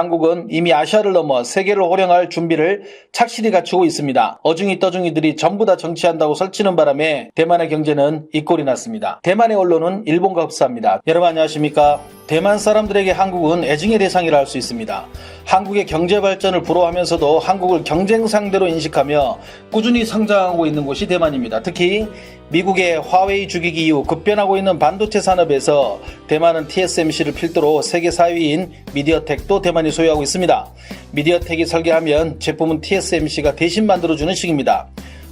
한국은 이미 아시아를 넘어 세계를 호령할 준비를 착실히 갖추고 있습니다. 어중이 떠중이들이 전부 다 정치한다고 설치는 바람에 대만의 경제는 이 꼴이 났습니다. 대만의 언론은 일본과 흡사합니다. 여러분 안녕하십니까? 대만 사람들에게 한국은 애증의 대상이라 할 수 있습니다. 한국의 경제 발전을 부러워하면서도 한국을 경쟁 상대로 인식하며 꾸준히 성장하고 있는 곳이 대만입니다. 특히 미국의 화웨이 죽이기 이후 급변하고 있는 반도체 산업에서 대만은 TSMC를 필두로 세계 4위인 미디어텍도 대만이 소유하고 있습니다. 미디어텍이 설계하면 제품은 TSMC가 대신 만들어주는 식입니다.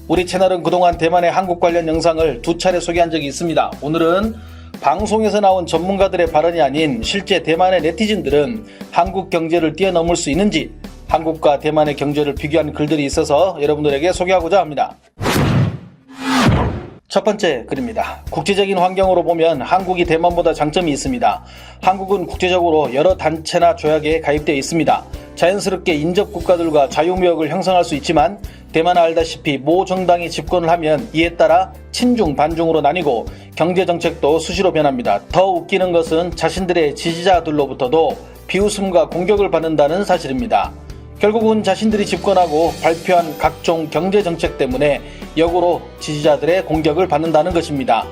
우리 채널은 그동안 대만의 한국 관련 영상을 두 차례 소개한 적이 있습니다. 오늘은 방송에서 나온 전문가들의 발언이 아닌 실제 대만의 네티즌들은 한국 경제를 뛰어넘을 수 있는지 한국과 대만의 경제를 비교한 글들이 있어서 여러분들에게 소개하고자 합니다. 첫 번째 글입니다. 국제적인 환경으로 보면 한국이 대만보다 장점이 있습니다. 한국은 국제적으로 여러 단체나 조약에 가입되어 있습니다. 자연스럽게 인접 국가들과 자유무역을 형성할 수 있지만 대만은 알다시피 모 정당이 집권을 하면 이에 따라 친중 반중으로 나뉘고 경제 정책도 수시로 변합니다. 더 웃기는 것은 자신들의 지지자들로부터도 비웃음과 공격을 받는다는 사실입니다. 결국은 자신들이 집권하고 발표한 각종 경제 정책 때문에 역으로 지지자들의 공격을 받는다는 것입니다.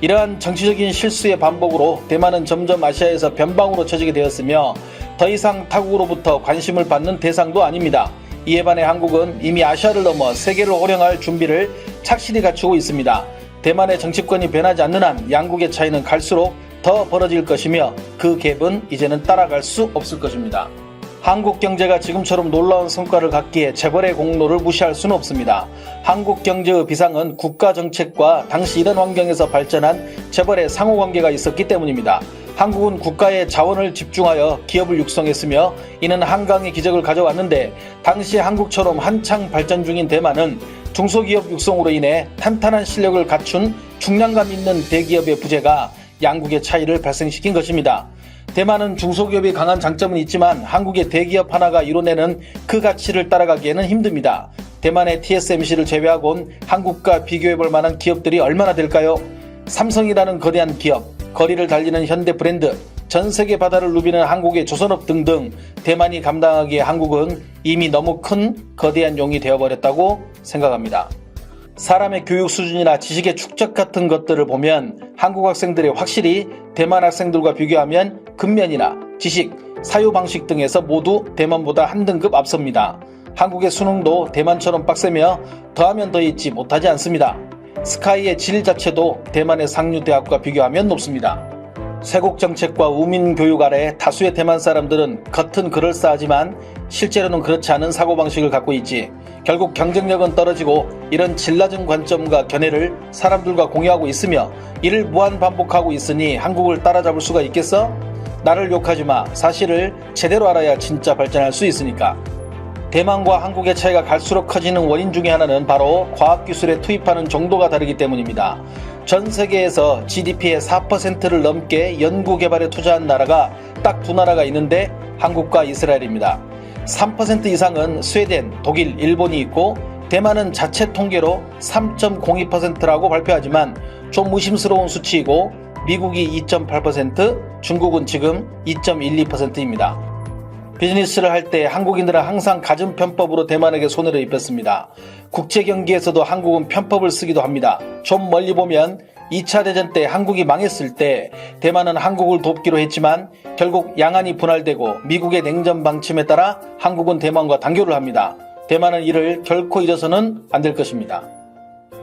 이러한 정치적인 실수의 반복으로 대만은 점점 아시아에서 변방으로 처지게 되었으며 더 이상 타국으로부터 관심을 받는 대상도 아닙니다. 이에 반해 한국은 이미 아시아를 넘어 세계를 호령할 준비를 착실히 갖추고 있습니다. 대만의 정치권이 변하지 않는 한 양국의 차이는 갈수록 더 벌어질 것이며 그 갭은 이제는 따라갈 수 없을 것입니다. 한국 경제가 지금처럼 놀라운 성과를 갖기에 재벌의 공로를 무시할 수는 없습니다. 한국 경제의 비상은 국가 정책과 당시 이런 환경에서 발전한 재벌의 상호 관계가 있었기 때문입니다. 한국은 국가의 자원을 집중하여 기업을 육성했으며 이는 한강의 기적을 가져왔는데 당시 한국처럼 한창 발전 중인 대만은 중소기업 육성으로 인해 탄탄한 실력을 갖춘 중량감 있는 대기업의 부재가 양국의 차이를 발생시킨 것입니다. 대만은 중소기업이 강한 장점은 있지만 한국의 대기업 하나가 이뤄내는 그 가치를 따라가기에는 힘듭니다. 대만의 TSMC를 제외하곤 한국과 비교해볼 만한 기업들이 얼마나 될까요? 삼성이라는 거대한 기업, 거리를 달리는 현대 브랜드, 전 세계 바다를 누비는 한국의 조선업 등등 대만이 감당하기에 한국은 이미 너무 큰 거대한 용이 되어버렸다고 생각합니다. 사람의 교육 수준이나 지식의 축적 같은 것들을 보면 한국 학생들이 확실히 대만 학생들과 비교하면 근면이나 지식, 사유 방식 등에서 모두 대만보다 한 등급 앞섭니다. 한국의 수능도 대만처럼 빡세며 더하면 더했지 못하지 않습니다. 스카이의 질 자체도 대만의 상류 대학과 비교하면 높습니다. 세국 정책과 우민 교육 아래 다수의 대만 사람들은 겉은 그럴싸하지만 실제로는 그렇지 않은 사고방식을 갖고 있지. 결국 경쟁력은 떨어지고 이런 질 낮은 관점과 견해를 사람들과 공유하고 있으며 이를 무한 반복하고 있으니 한국을 따라잡을 수가 있겠어? 나를 욕하지 마. 사실을 제대로 알아야 진짜 발전할 수 있으니까. 대만과 한국의 차이가 갈수록 커지는 원인 중에 하나는 바로 과학기술에 투입하는 정도가 다르기 때문입니다. 전 세계에서 GDP의 4%를 넘게 연구개발에 투자한 나라가 딱 두 나라가 있는데 한국과 이스라엘입니다. 3% 이상은 스웨덴, 독일, 일본이 있고 대만은 자체 통계로 3.02%라고 발표하지만 좀 의심스러운 수치이고 미국이 2.8%, 중국은 지금 2.12%입니다. 비즈니스를 할 때 한국인들은 항상 가진 편법으로 대만에게 손해를 입혔습니다. 국제 경기에서도 한국은 편법을 쓰기도 합니다. 좀 멀리 보면 2차 대전 때 한국이 망했을 때 대만은 한국을 돕기로 했지만 결국 양안이 분할되고 미국의 냉전 방침에 따라 한국은 대만과 단교를 합니다. 대만은 이를 결코 잊어서는 안 될 것입니다.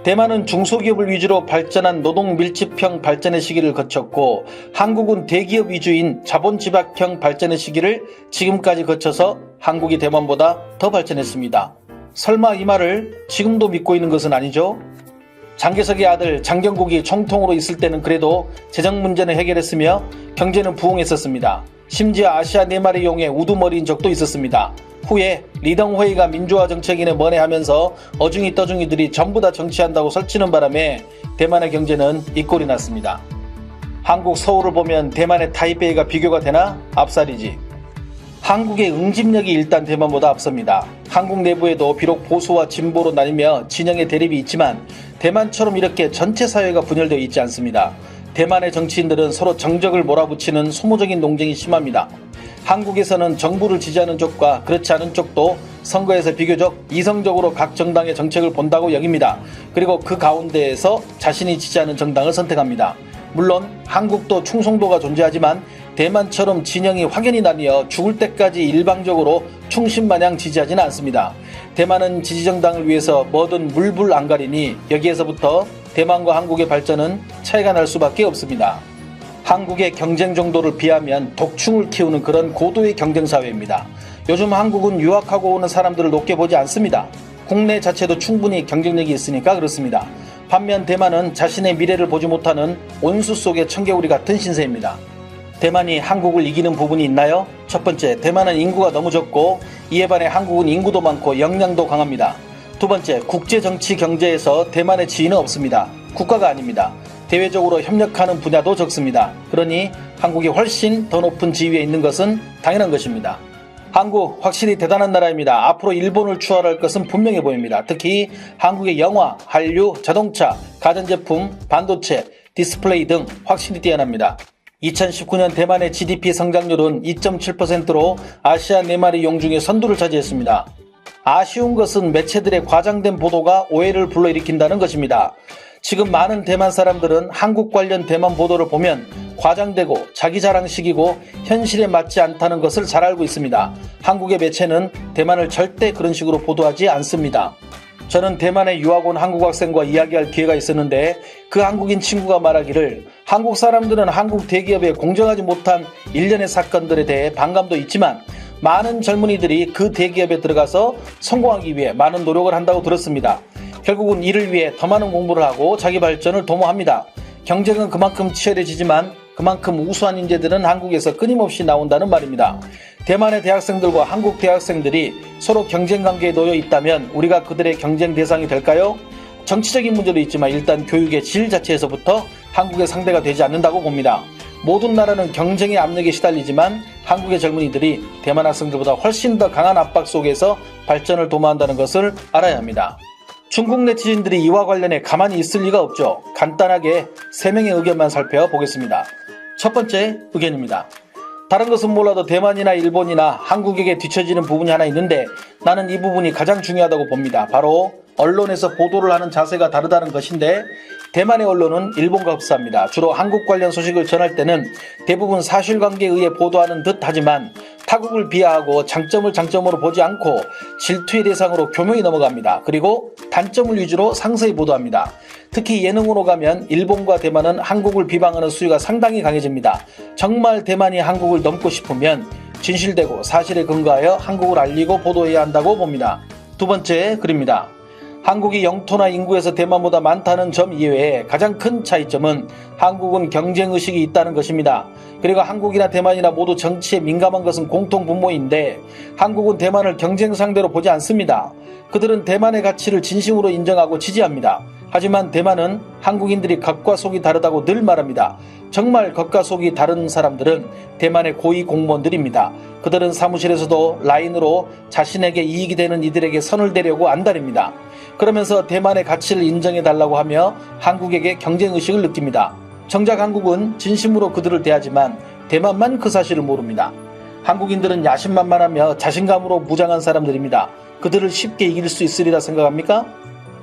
대만은 중소기업을 위주로 발전한 노동 밀집형 발전의 시기를 거쳤고 한국은 대기업 위주인 자본 집약형 발전의 시기를 지금까지 거쳐서 한국이 대만보다 더 발전했습니다. 설마 이 말을 지금도 믿고 있는 것은 아니죠? 장개석의 아들 장경국이 총통으로 있을 때는 그래도 재정 문제는 해결했으며 경제는 부흥했었습니다. 심지어 아시아 네 마리 용의 우두머리인 적도 있었습니다. 후에 리덩 회의가 민주화 정책인에 먼해하면서 어중이 떠중이들이 전부 다 정치한다고 설치는 바람에 대만의 경제는 이 꼴이 났습니다. 한국 서울을 보면 대만의 타이베이가 비교가 되나? 앞살이지. 한국의 응집력이 일단 대만보다 앞섭니다. 한국 내부에도 비록 보수와 진보로 나뉘며 진영의 대립이 있지만 대만처럼 이렇게 전체 사회가 분열되어 있지 않습니다. 대만의 정치인들은 서로 정적을 몰아붙이는 소모적인 논쟁이 심합니다. 한국에서는 정부를 지지하는 쪽과 그렇지 않은 쪽도 선거에서 비교적 이성적으로 각 정당의 정책을 본다고 여깁니다. 그리고 그 가운데에서 자신이 지지하는 정당을 선택합니다. 물론 한국도 충성도가 존재하지만 대만처럼 진영이 확연히 나뉘어 죽을 때까지 일방적으로 충신마냥 지지하지는 않습니다. 대만은 지지정당을 위해서 뭐든 물불 안 가리니 여기에서부터 대만과 한국의 발전은 차이가 날 수밖에 없습니다. 한국의 경쟁 정도를 비하면 독충을 키우는 그런 고도의 경쟁 사회입니다. 요즘 한국은 유학하고 오는 사람들을 높게 보지 않습니다. 국내 자체도 충분히 경쟁력이 있으니까 그렇습니다. 반면 대만은 자신의 미래를 보지 못하는 온수 속의 청개구리 같은 신세입니다. 대만이 한국을 이기는 부분이 있나요? 첫 번째, 대만은 인구가 너무 적고 이에 반해 한국은 인구도 많고 역량도 강합니다. 두 번째, 국제 정치 경제에서 대만의 지위는 없습니다. 국가가 아닙니다. 대외적으로 협력하는 분야도 적습니다. 그러니 한국이 훨씬 더 높은 지위에 있는 것은 당연한 것입니다. 한국 확실히 대단한 나라입니다. 앞으로 일본을 추월할 것은 분명해 보입니다. 특히 한국의 영화, 한류, 자동차, 가전제품, 반도체, 디스플레이 등 확실히 뛰어납니다. 2019년 대만의 GDP 성장률은 2.7%로 아시아 4마리 용 중에 선두를 차지했습니다. 아쉬운 것은 매체들의 과장된 보도가 오해를 불러일으킨다는 것입니다. 지금 많은 대만 사람들은 한국 관련 대만 보도를 보면 과장되고 자기 자랑식이고 현실에 맞지 않다는 것을 잘 알고 있습니다. 한국의 매체는 대만을 절대 그런 식으로 보도하지 않습니다. 저는 대만에 유학 온 한국 학생과 이야기할 기회가 있었는데 그 한국인 친구가 말하기를 한국 사람들은 한국 대기업에 공정하지 못한 일련의 사건들에 대해 반감도 있지만 많은 젊은이들이 그 대기업에 들어가서 성공하기 위해 많은 노력을 한다고 들었습니다. 결국은 이를 위해 더 많은 공부를 하고 자기 발전을 도모합니다. 경쟁은 그만큼 치열해지지만 그만큼 우수한 인재들은 한국에서 끊임없이 나온다는 말입니다. 대만의 대학생들과 한국 대학생들이 서로 경쟁 관계에 놓여 있다면 우리가 그들의 경쟁 대상이 될까요? 정치적인 문제도 있지만 일단 교육의 질 자체에서부터 한국의 상대가 되지 않는다고 봅니다. 모든 나라는 경쟁의 압력에 시달리지만 한국의 젊은이들이 대만 학생들보다 훨씬 더 강한 압박 속에서 발전을 도모한다는 것을 알아야 합니다. 중국 네티즌들이 이와 관련해 가만히 있을 리가 없죠. 간단하게 3명의 의견만 살펴보겠습니다. 첫 번째 의견입니다. 다른 것은 몰라도 대만이나 일본이나 한국에게 뒤처지는 부분이 하나 있는데 나는 이 부분이 가장 중요하다고 봅니다. 바로 언론에서 보도를 하는 자세가 다르다는 것인데 대만의 언론은 일본과 흡사합니다. 주로 한국 관련 소식을 전할 때는 대부분 사실관계에 의해 보도하는 듯 하지만 타국을 비하하고 장점을 장점으로 보지 않고 질투의 대상으로 교묘히 넘어갑니다. 그리고 단점을 위주로 상세히 보도합니다. 특히 예능으로 가면 일본과 대만은 한국을 비방하는 수위가 상당히 강해집니다. 정말 대만이 한국을 넘고 싶으면 진실되고 사실에 근거하여 한국을 알리고 보도해야 한다고 봅니다. 두 번째 글입니다. 한국이 영토나 인구에서 대만보다 많다는 점 이외에 가장 큰 차이점은 한국은 경쟁의식이 있다는 것입니다. 그리고 한국이나 대만이나 모두 정치에 민감한 것은 공통 분모인데 한국은 대만을 경쟁 상대로 보지 않습니다. 그들은 대만의 가치를 진심으로 인정하고 지지합니다. 하지만 대만은 한국인들이 겉과 속이 다르다고 늘 말합니다. 정말 겉과 속이 다른 사람들은 대만의 고위 공무원들입니다. 그들은 사무실에서도 라인으로 자신에게 이익이 되는 이들에게 선을 대려고 안달입니다. 그러면서 대만의 가치를 인정해 달라고 하며 한국에게 경쟁의식을 느낍니다. 정작 한국은 진심으로 그들을 대하지만 대만만 그 사실을 모릅니다. 한국인들은 야심만만하며 자신감으로 무장한 사람들입니다. 그들을 쉽게 이길 수 있으리라 생각합니까?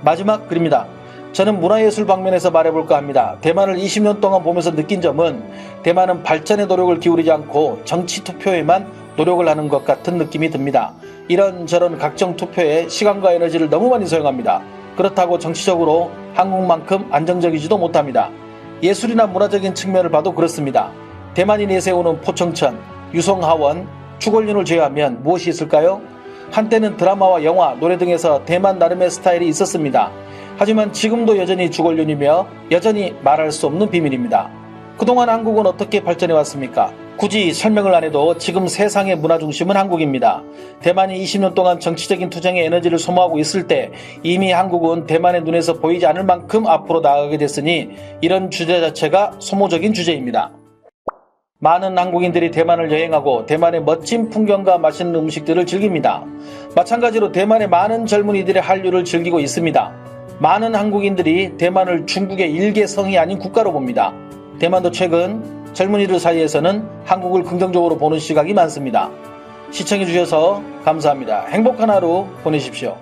마지막 글입니다. 저는 문화예술 방면에서 말해볼까 합니다. 대만을 20년 동안 보면서 느낀 점은 대만은 발전의 노력을 기울이지 않고 정치 투표에만 노력을 하는 것 같은 느낌이 듭니다. 이런저런 각종 투표에 시간과 에너지를 너무 많이 소용합니다. 그렇다고 정치적으로 한국만큼 안정적이지도 못합니다. 예술이나 문화적인 측면을 봐도 그렇습니다. 대만이 내세우는 포청천, 유성하원, 추골륜을 제외하면 무엇이 있을까요? 한때는 드라마와 영화, 노래 등에서 대만 나름의 스타일이 있었습니다. 하지만 지금도 여전히 주걸륜이며 여전히 말할 수 없는 비밀입니다. 그동안 한국은 어떻게 발전해 왔습니까? 굳이 설명을 안 해도 지금 세상의 문화 중심은 한국입니다. 대만이 20년 동안 정치적인 투쟁에 에너지를 소모하고 있을 때 이미 한국은 대만의 눈에서 보이지 않을 만큼 앞으로 나아가게 됐으니 이런 주제 자체가 소모적인 주제입니다. 많은 한국인들이 대만을 여행하고 대만의 멋진 풍경과 맛있는 음식들을 즐깁니다. 마찬가지로 대만의 많은 젊은이들의 한류를 즐기고 있습니다. 많은 한국인들이 대만을 중국의 일개 성이 아닌 국가로 봅니다. 대만도 최근 젊은이들 사이에서는 한국을 긍정적으로 보는 시각이 많습니다. 시청해주셔서 감사합니다. 행복한 하루 보내십시오.